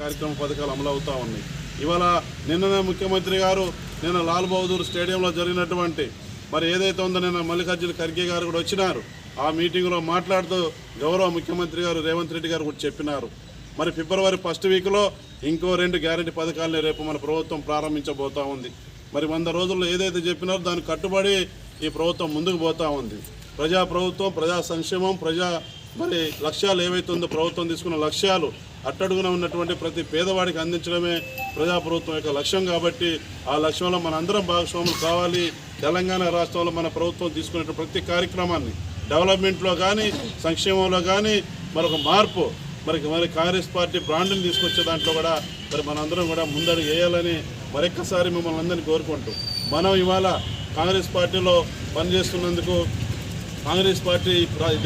కార్యక్రమ పథకాలు అమలు అవుతా ఉన్నాయి. ఇవాళ నిన్ననే ముఖ్యమంత్రి గారు నిన్న లాల్ బహదూర్ స్టేడియంలో జరిగినటువంటి మరి ఏదైతే ఉందో నిన్న మల్లికార్జున ఖర్గే గారు కూడా వచ్చినారు. ఆ మీటింగ్లో మాట్లాడుతూ గౌరవ ముఖ్యమంత్రి గారు రేవంత్ రెడ్డి గారు కూడా చెప్పినారు. మరి ఫిబ్రవరి ఫస్ట్ వీక్లో ఇంకో రెండు గ్యారెంటీ పథకాలని రేపు మన ప్రభుత్వం ప్రారంభించబోతా ఉంది. మరి వంద రోజుల్లో ఏదైతే చెప్పినారో దానికి కట్టుబడి ఈ ప్రభుత్వం ముందుకు పోతా ఉంది. ప్రజా ప్రభుత్వం ప్రజా సంక్షేమం ప్రజా మరి లక్ష్యాలు ఏవైతే ఉందో ప్రభుత్వం తీసుకున్న లక్ష్యాలు అట్టడుగున ఉన్నటువంటి ప్రతి పేదవాడికి అందించడమే ప్రజా ప్రభుత్వం యొక్క లక్ష్యం కాబట్టి ఆ లక్ష్యంలో మన అందరం భాగస్వాములు కావాలి. తెలంగాణ రాష్ట్రంలో మన ప్రభుత్వం తీసుకునే ప్రతి కార్యక్రమాన్ని డెవలప్మెంట్లో కానీ సంక్షేమంలో కానీ మరొక మార్పు మరి మరి కాంగ్రెస్ పార్టీ బ్రాండ్ని తీసుకొచ్చే దాంట్లో కూడా మరి మనందరం కూడా ముందడుగు వేయాలని మరొక్కసారి మిమ్మల్ని అందరినీ కోరుకుంటూ మనం ఇవాళ కాంగ్రెస్ పార్టీలో పనిచేస్తున్నందుకు కాంగ్రెస్ పార్టీ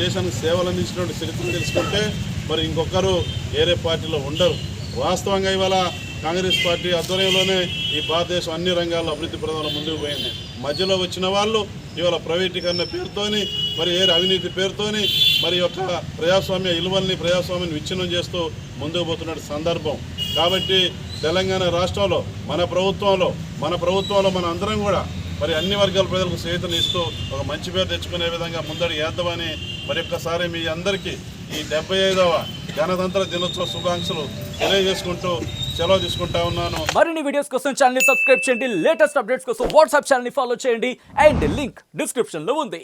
దేశానికి సేవలు అందించినటువంటి చరిత్ర తెలుసుకుంటే మరి ఇంకొకరు వేరే పార్టీలో ఉండరు. వాస్తవంగా ఇవాళ కాంగ్రెస్ పార్టీ ఆధ్వర్యంలోనే ఈ భారతదేశం అన్ని రంగాల్లో అభివృద్ధి ప్రధానం ముందుకు పోయింది. మధ్యలో వచ్చిన వాళ్ళు ఇవాళ ప్రైవేటీకరణ పేరుతోని మరి ఏ అవినీతి పేరుతోని మరి యొక్క ప్రజాస్వామ్య విలువల్ని ప్రజాస్వామ్యాన్ని విచ్ఛిన్నం చేస్తూ ముందుకు పోతున్న సందర్భం. కాబట్టి తెలంగాణ రాష్ట్రంలో మన ప్రభుత్వంలో మన ప్రభుత్వంలో మన అందరం కూడా మరి అన్ని వర్గాల ప్రజలకు స్వేతను ఇస్తూ ఒక మంచి పేరు తెచ్చుకునే విధంగా ముందడి వేద్దామని మరి ఒక్కసారి మీ అందరికీ ఈ డెబ్బై ఐదవ గణతంత్ర దినోత్సవ శుభాకాంక్షలు తెలియజేసుకుంటూ సెలవు తీసుకుంటా ఉన్నాను. మరిన్ని వీడియోస్ కోసం ఛానల్ సబ్స్క్రైబ్ చేయండి. లేటెస్ట్ అప్డేట్స్ కోసం వాట్సాప్ ఛానల్ ఫాలో చేయండి. అండ్ లింక్ డిస్క్రిప్షన్లో ఉంది.